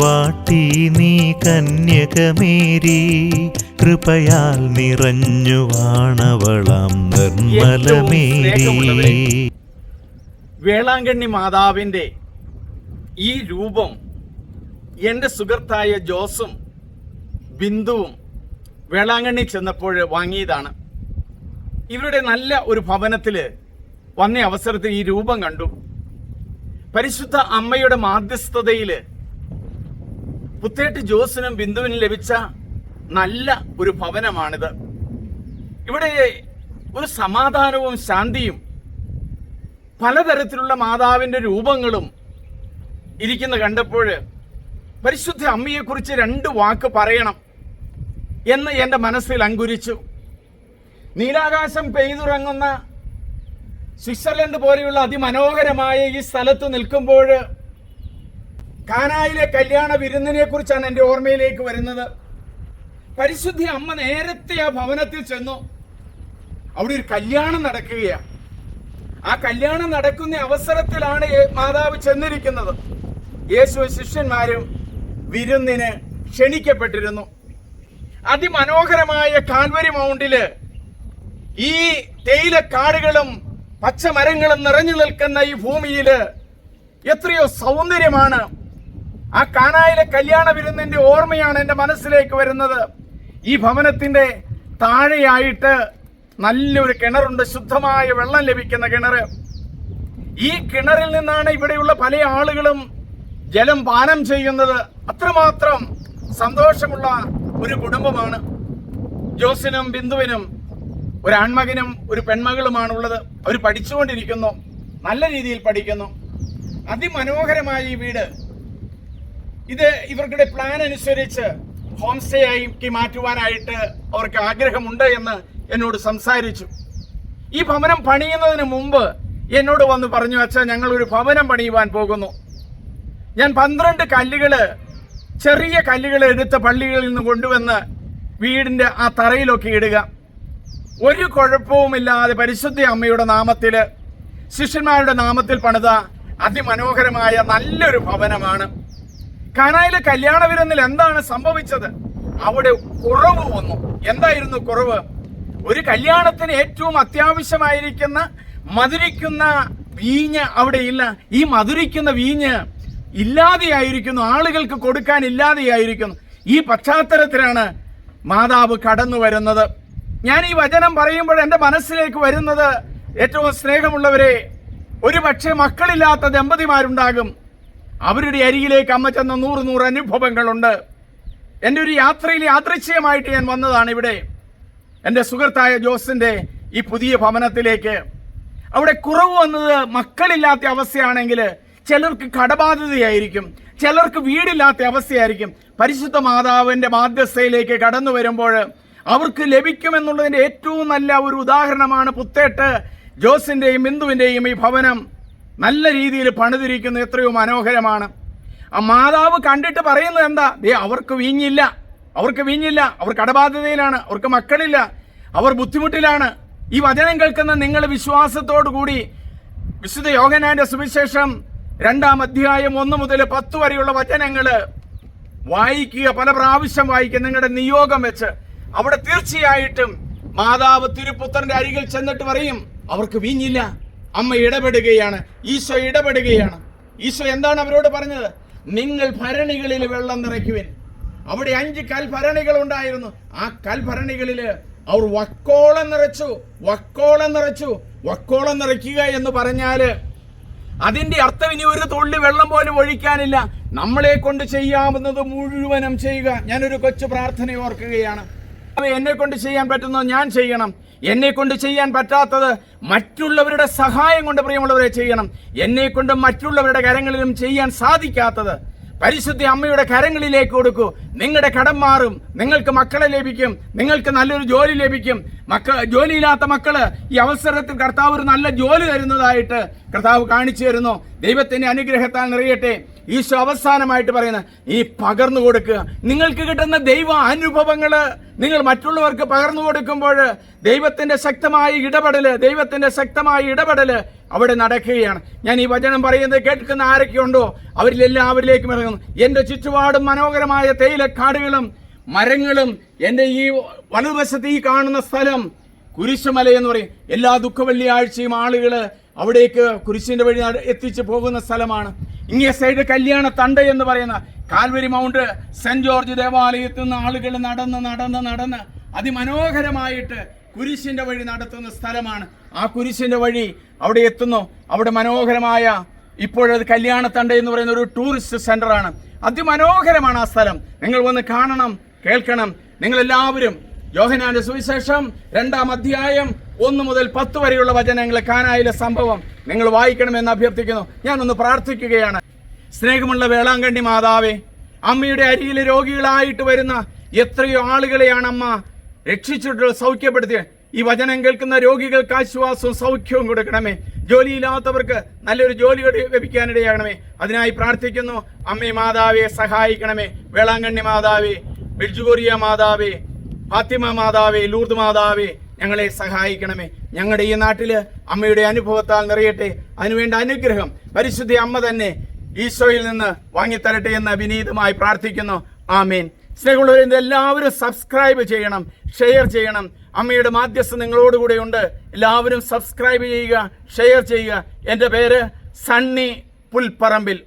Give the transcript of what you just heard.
മണവാട്ടി നീ കന്യകമേരി കൃപയാൽ നിറഞ്ഞു വാണവളാം നിർമ്മലമേരി. വേളാങ്കണ്ണി മാതാവിന്റെ ഈ രൂപം എന്റെ സുഹൃത്തായ ജോസും ബിന്ദുവും വേളാങ്കണ്ണി ചെന്നപ്പോൾ വാങ്ങിയതാണ്. ഇവരുടെ നല്ല ഒരു ഭവനത്തിൽ വന്ന അവസരത്തിൽ ഈ രൂപം കണ്ടു. പരിശുദ്ധ അമ്മയുടെ മാധ്യസ്ഥതയിൽ പുത്തേട്ട് ജോസിനും ബിന്ദുവിനും ലഭിച്ച നല്ല ഒരു ഭവനമാണിത്. ഇവിടെ ഒരു സമാധാനവും ശാന്തിയും പലതരത്തിലുള്ള മാതാവിന്റെ രൂപങ്ങളും ഇരിക്കുന്ന കണ്ടപ്പോൾ പരിശുദ്ധ അമ്മയെക്കുറിച്ച് രണ്ട് വാക്ക് പറയണം എന്ന് എന്റെ മനസ്സിൽ അങ്കുരിച്ചു. നീലാകാശം പെയ്തുറങ്ങുന്ന സ്വിറ്റ്സർലൻഡ് പോലെയുള്ള അതിമനോഹരമായ ഈ സ്ഥലത്ത് നിൽക്കുമ്പോൾ കാനായിലെ കല്യാണ വിരുന്നിനെ കുറിച്ചാണ് എന്റെ ഓർമ്മയിലേക്ക് വരുന്നത്. പരിശുദ്ധി അമ്മ നേരത്തെ ആ ഭവനത്തിൽ ചെന്നു. അവിടെ ഒരു കല്യാണം നടക്കുകയാണ്. ആ കല്യാണം നടക്കുന്ന അവസരത്തിലാണ് മാതാവ് ചെന്നിരിക്കുന്നത്. യേശു ശിഷ്യന്മാരും വിരുന്നിന് ക്ഷണിക്കപ്പെട്ടിരുന്നു. അതിമനോഹരമായ കാൽവരി മൗണ്ടിൽ ഈ തേയിലക്കാടുകളും പച്ചമരങ്ങളും നിറഞ്ഞു നിൽക്കുന്ന ഈ ഭൂമിയിൽ എത്രയോ സൗന്ദര്യമാണ് ആ കാനായിലെ കല്യാണ വിരുന്നിന്റെ ഓർമ്മയാണ് എന്റെ മനസ്സിലേക്ക് വരുന്നത്. ഈ ഭവനത്തിന്റെ താഴെയായിട്ട് നല്ലൊരു കിണറുണ്ട്. ശുദ്ധമായ വെള്ളം ലഭിക്കുന്ന കിണർ. ഈ കിണറിൽ നിന്നാണ് ഇവിടെയുള്ള പല ആളുകളും ജലം പാനം ചെയ്യുന്നത്. അത്രമാത്രം സന്തോഷമുള്ള ഒരു കുടുംബമാണ്. ജോസിനും ബിന്ദുവിനും ഒരു ആൺമകനും ഒരു പെൺമകളുമാണ് ഉള്ളത് അവർ പഠിച്ചുകൊണ്ടിരിക്കുന്നു. നല്ല രീതിയിൽ പഠിക്കുന്നു. അതിമനോഹരമായ ഈ വീട് ഇത് ഇവരുടെ പ്ലാൻ അനുസരിച്ച് ഹോം സ്റ്റേ ആക്കി മാറ്റുവാനായിട്ട് അവർക്ക് ആഗ്രഹമുണ്ട് എന്ന് എന്നോട് സംസാരിച്ചു. ഈ ഭവനം പണിയുന്നതിന് മുമ്പ് എന്നോട് വന്ന് പറഞ്ഞു അച്ഛാ ഞങ്ങൾ ഒരു ഭവനം പണിയുവാൻ പോകുന്നു. ഞാൻ പന്ത്രണ്ട് കല്ലുകൾ ചെറിയ കല്ലുകൾ എടുത്ത പള്ളികളിൽ നിന്ന് കൊണ്ടുവന്ന് വീടിന്റെ ആ തറയിലൊക്കെ ഇടുക. ഒരു കുഴപ്പവുമില്ലാതെ പരിശുദ്ധ അമ്മയുടെ നാമത്തിൽ ശിഷ്യന്മാരുടെ നാമത്തിൽ പണിത അതിമനോഹരമായ നല്ലൊരു ഭവനമാണ്. കാനായിലെ കല്യാണ വിരുന്നിൽ എന്താണ് സംഭവിച്ചത്? അവിടെ കുറവ് വന്നു. എന്തായിരുന്നു കുറവ്? ഒരു കല്യാണത്തിന് ഏറ്റവും അത്യാവശ്യമായിരിക്കുന്ന മധുരിക്കുന്ന വീഞ്ഞ് അവിടെ ഇല്ല ഈ മധുരിക്കുന്ന വീഞ്ഞ് ഇല്ലാതെയായിരിക്കുന്നു. ആളുകൾക്ക് കൊടുക്കാൻ ഇല്ലാതെയായിരിക്കുന്നു. ഈ പശ്ചാത്തലത്തിലാണ് മാതാവ് കടന്നു വരുന്നത്. ഞാൻ ഈ വചനം പറയുമ്പോൾ എന്റെ മനസ്സിലേക്ക് വരുന്നത് ഏറ്റവും സ്നേഹമുള്ളവരെ ഒരു പക്ഷേ മക്കളില്ലാത്ത ദമ്പതിമാരുണ്ടാകും. അവരുടെ അരികിലേക്ക് അമ്മ ചെന്ന നൂറ് നൂറ് അനുഭവങ്ങളുണ്ട്. എന്റെ ഒരു യാത്രയിൽ യാദൃശ്യമായിട്ട് ഞാൻ വന്നതാണ് ഇവിടെ. എന്റെ സുഹൃത്തായ ജോസിന്റെ ഈ പുതിയ ഭവനത്തിലേക്ക്. അവിടെ കുറവ് വന്നത് മക്കളില്ലാത്ത അവസ്ഥയാണെങ്കിൽ ചിലർക്ക് കടബാധ്യതയായിരിക്കും ചിലർക്ക് വീടില്ലാത്ത അവസ്ഥയായിരിക്കും. പരിശുദ്ധ മാതാവിന്റെ മാധ്യസ്ഥയിലേക്ക് കടന്നു വരുമ്പോൾ അവർക്ക് ലഭിക്കുമെന്നുള്ളതിന്റെ ഏറ്റവും നല്ല ഒരു ഉദാഹരണമാണ് പുത്തേട്ട് ജോസിന്റെയും ബിന്ദുവിന്റെയും ഈ ഭവനം. നല്ല രീതിയിൽ പണിതിരിക്കുന്ന എത്രയോ മനോഹരമാണ്. ആ മാതാവ് കണ്ടിട്ട് പറയുന്നത് എന്താ? ദേ അവർക്ക് വീഞ്ഞില്ല. അവർക്ക് വീഞ്ഞില്ല. അവർ കടബാധ്യതയിലാണ് അവർക്ക് മക്കളില്ല. അവർ ബുദ്ധിമുട്ടിലാണ്. ഈ വചനം കേൾക്കുന്ന നിങ്ങൾ വിശ്വാസത്തോടു കൂടി വിശുദ്ധ യോഗനാന്റെ സുവിശേഷം രണ്ടാം അധ്യായം ഒന്ന് മുതൽ പത്ത് വരെയുള്ള വചനങ്ങൾ വായിക്കുക പല പ്രാവശ്യം വായിക്കുക നിങ്ങളുടെ നിയോഗം വെച്ച്. അവിടെ തീർച്ചയായിട്ടും മാതാവ് തിരുപുത്രന്റെ അരികിൽ ചെന്നിട്ട് പറയും അവർക്ക് വീഞ്ഞില്ല. അമ്മ ഇടപെടുകയാണ്. ഈശോ ഇടപെടുകയാണ്. ഈശോ എന്താണ് അവരോട് പറഞ്ഞത്? നിങ്ങൾ ഭരണികളിൽ വെള്ളം നിറയ്ക്കുവിൻ. അവിടെ അഞ്ച് കൽഭരണികൾ ഉണ്ടായിരുന്നു. ആ കൽഭരണികളിൽ അവർ വക്കോളം നിറച്ചു വക്കോളം നിറച്ചു വക്കോളം നിറയ്ക്കുക എന്ന് പറഞ്ഞാൽ അതിന്റെ അർത്ഥം ഇനി ഒരു തുള്ളി വെള്ളം പോലും ഒഴിക്കാനില്ല. നമ്മളെ കൊണ്ട് ചെയ്യാവുന്നത് മുഴുവനും ചെയ്യുക. ഞാനൊരു കൊച്ചു പ്രാർത്ഥന ഓർക്കുകയാണ്. എന്നെ കൊണ്ട് ചെയ്യാൻ പറ്റുന്നത് ഞാൻ ചെയ്യണം. എന്നെ കൊണ്ട് ചെയ്യാൻ പറ്റാത്തത് മറ്റുള്ളവരുടെ സഹായം കൊണ്ട് പ്രിയമുള്ളവരെ ചെയ്യണം. എന്നെ കൊണ്ട് മറ്റുള്ളവരുടെ കരങ്ങളിലും ചെയ്യാൻ സാധിക്കാത്തത് പരിശുദ്ധി അമ്മയുടെ കരങ്ങളിലേക്ക് കൊടുക്കൂ. നിങ്ങളുടെ കടം മാറും. നിങ്ങൾക്ക് മക്കളെ ലഭിക്കും. നിങ്ങൾക്ക് നല്ലൊരു ജോലി ലഭിക്കും. മക്ക ജോലിയില്ലാത്ത മക്കൾ ഈ അവസരത്തിൽ കർത്താവ് ഒരു നല്ല ജോലി തരുന്നതായിട്ട് കർത്താവ് കാണിച്ചു തരുന്നു. ദൈവത്തിന്റെ അനുഗ്രഹത്താൽ നിറയട്ടെ. ഈശോ അവസാനമായിട്ട് പറയുന്ന ഈ പകർന്നു കൊടുക്കുക. നിങ്ങൾക്ക് കിട്ടുന്ന ദൈവ അനുഭവങ്ങൾ നിങ്ങൾ മറ്റുള്ളവർക്ക് പകർന്നു കൊടുക്കുമ്പോൾ ദൈവത്തിന്റെ ശക്തമായ ഇടപെടൽ ദൈവത്തിന്റെ ശക്തമായ ഇടപെടൽ അവിടെ നടക്കുകയാണ്. ഞാൻ ഈ വചനം പറയുന്നത് കേൾക്കുന്ന ആരൊക്കെയുണ്ടോ? അവരിലെല്ലാവരിലേക്കും ഇറങ്ങുന്നു. എന്റെ ചുറ്റുപാടും മനോഹരമായ തേയിലക്കാടുകളും മരങ്ങളും എന്റെ ഈ വലതുവശത്ത് ഈ കാണുന്ന സ്ഥലം കുരിശുമല എന്ന് പറയും. എല്ലാ ദുഃഖ വെള്ളിയാഴ്ചയും ആളുകൾ അവിടേക്ക് കുരിശിന്റെ വഴി എത്തിച്ചു പോകുന്ന സ്ഥലമാണ്. ഇങ്ങേ സൈഡ് കല്യാണ തണ്ട എന്ന് പറയുന്ന കാൽവരി മൗണ്ട് സെന്റ് ജോർജ് ദേവാലയത്തിൽ നിന്ന് ആളുകൾ നടന്ന് നടന്ന് നടന്ന് അതിമനോഹരമായിട്ട് കുരിശിന്റെ വഴി നടത്തുന്ന സ്ഥലമാണ്. ആ കുരിശിന്റെ വഴി അവിടെ എത്തുന്നു. അവിടെ മനോഹരമായ ഇപ്പോഴത് കല്യാണത്തണ്ട എന്ന് പറയുന്ന ഒരു ടൂറിസ്റ്റ് സെന്ററാണ്. അതിമനോഹരമാണ് ആ സ്ഥലം. നിങ്ങൾ വന്ന് കാണണം കേൾക്കണം. നിങ്ങൾ എല്ലാവരും യോഹനാന്റെ സുവിശേഷം രണ്ടാം അധ്യായം ഒന്ന് മുതൽ പത്ത് വരെയുള്ള വചനങ്ങളെ കാനായിലെ സംഭവം നിങ്ങൾ വായിക്കണമെന്ന് അഭ്യർത്ഥിക്കുന്നു. ഞാൻ ഒന്ന് പ്രാർത്ഥിക്കുകയാണ്. സ്നേഹമുള്ള വേളാങ്കണ്ണി മാതാവേ അമ്മയുടെ അരിയിൽ രോഗികളായിട്ട് വരുന്ന എത്രയോ ആളുകളെയാണ് അമ്മ രക്ഷിച്ചിട്ടുള്ള സൗഖ്യപ്പെടുത്തിയത്. ഈ വചനം കേൾക്കുന്ന രോഗികൾക്ക് ആശ്വാസവും സൗഖ്യവും കൊടുക്കണമേ. ജോലിയില്ലാത്തവർക്ക് നല്ലൊരു ജോലി ലഭിക്കാനിടയാകണമേ. അതിനായി പ്രാർത്ഥിക്കുന്നു. അമ്മേ മാതാവെ സഹായിക്കണമേ. വേളാങ്കണ്ണി മാതാവേ ബിൽജുകൊറിയ മാതാവേ ഫാത്തിമ മാതാവേ ലൂർദ് മാതാവേ ഞങ്ങളെ സഹായിക്കണമേ. ഞങ്ങളുടെ ഈ നാട്ടിൽ അമ്മയുടെ അനുഭവത്താൽ നിറയട്ടെ. അതിനുവേണ്ട അനുഗ്രഹം പരിശുദ്ധി അമ്മ തന്നെ ഈശോയിൽ നിന്ന് വാങ്ങിത്തരട്ടെ എന്ന് വിനീതമായി പ്രാർത്ഥിക്കുന്നു. ആമേൻ. സ്നേഹമുള്ളവരെ എല്ലാവരും സബ്സ്ക്രൈബ് ചെയ്യണം ഷെയർ ചെയ്യണം. അമ്മയുടെ മാധ്യസ്ഥ നിങ്ങളോടുകൂടെ ഉണ്ട്. എല്ലാവരും സബ്സ്ക്രൈബ് ചെയ്യുക ഷെയർ ചെയ്യുക. എന്റെ പേര് സണ്ണി പുൽപ്പറമ്പിൽ.